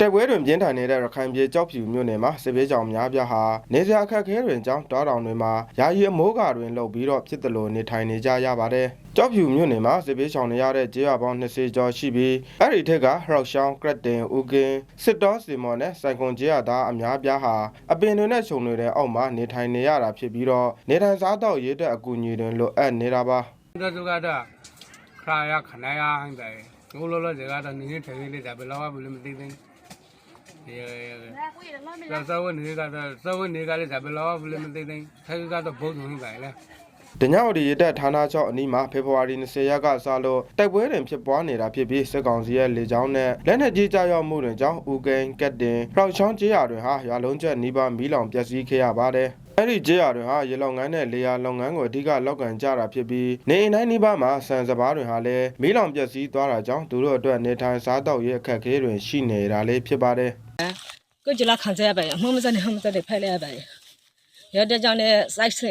တိုက်ပွဲတွင်ပြင်းထန်နေတဲ့ရခိုင်ပြည်ကြောက်ဖြူမြို့နယ်မှာစစ်ဘေးကြောင်များပြားဟာနေစရာအခက်အခဲတွင်ကြောင်းတောတောင်တွေမှာယာယီအမိုးကာတွင်လှုပ်ပြီးတော့ဖြစ်တယ်လို့နေထိုင်နေကြရပါတယ်။ကြောက်ဖြူမြို့နယ်မှာစစ်ဘေးဆောင်နေရတဲ့ကျေးရွာပေါင်း20ကျော်ရှိပြီးအဲ့ဒီထက်ကဟရောက်ရှောင်းကရက်တင်ဦးကင်းစစ်တော်စီမော်နဲ့စိုင်ကွန်ကျေးရွာသားအများပြားဟာအပင်တွေနဲ့ခြုံတွေတဲ့အောက်မှာနေထိုင်နေရတာဖြစ်ပြီးတော့နေထိုင်စားတော့ရေးတဲ့အကူအညီတွေလိုအပ်နေတာပါဒါဆိုကတော့ခရာရခဏရဟန်တယ်ဘိုးလောလောစကားတော့နင်းနေထိုင်နေတယ်ဘယ်လောက်မှမသိသိဒီ ဒါသဝနေကတော့သဝနေကလည်းဘယ်လောက်မှမသိသိထိုင်ကတော့ဘုံဆုံးတယ်လေ။တညဝတီရတက်ဌာနချုပ်အနီးမှာဖေဖော်ဝါရီ20ရက်ကစလို့တိုက်ပွဲတွင်ဖြစ်ပွားနေတာဖြစ်ပြီးစစ်ကောင်စီရဲ့လေကြောင်းနဲ့လက်နက်ကြီးကြားရောက်မှုတွင်ကြောင့်ဦးကိန်းကက်တင်ရောက်ချောင်းကျေးရွာတွင်ဟာရွာလုံးကျက်နီးပါးမီးလောင်ပျက်စီးခဲ့ရပါတယ်။အဲ့ဒီကျေးရွာတွင်ဟာရေလုံငန်းနဲ့လေယာလုပ်ငန်းကိုအဓိကလောက်ကန်ကြတာဖြစ်ပြီးနေအိမ်တိုင်းနီးပါးမှာဆန်စပါးတွင်ဟာလည်းမီးလောင်ပျက်စီးသွားတာကြောင့်သူတို့အတွက်နေထိုင်စားတော့ရဲ့အခက်အခဲတွင်ရှိနေတာလေးဖြစ်ပါတယ်။ ကိုကြလာခံစားရပါရဲ့အမှမစနဲ့ဟမစနဲ့ဖဲလဲရပါရဲ့ရတဲ့ကြောင့်လည်းစိုက်ဆော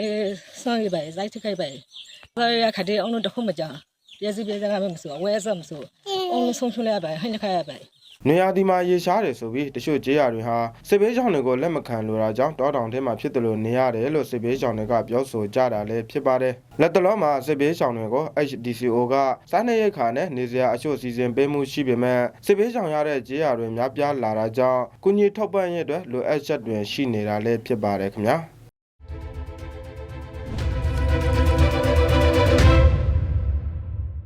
င်းရပါရဲ့စိုက်ထိခိုက်ပါရဲ့ဆောရခတဲ့အောင်လို့တခုမကြပြည့်စည်ပြည့်စည်ကမမဆိုအဝဲဆမဆိုအောင်လို့ဆုံးချုံးလဲရပါရဲ့ဟိုင်းခါရပါရဲ့နေရာဒီမှာရေရှားတယ်ဆိုပြီးတချို့ကျေးရွာတွေဟာစစ်ဘေးကြောင်တွေကိုလက်မခံလိုတာကြောင့်တောတောင်ထဲမှာဖြစ်တယ်လို့နေရတယ်လို့စစ်ဘေးကြောင်တွေကပြောဆိုကြတာလည်းဖြစ်ပါတယ်။လက်တလုံးမှာစစ်ဘေးကြောင်တွေကို HDCO ကစားနေရိတ်ခါနဲ့နေစရာအချို့စီစဉ်ပေးမှုရှိပေမဲ့စစ်ဘေးကြောင်ရတဲ့ကျေးရွာတွေများပြားလာတာကြောင့်ကုညီထောက်ပံ့ရတဲ့အတွက်လိုအပ်ချက်တွေရှိနေတာလည်းဖြစ်ပါတယ်ခင်ဗျာ။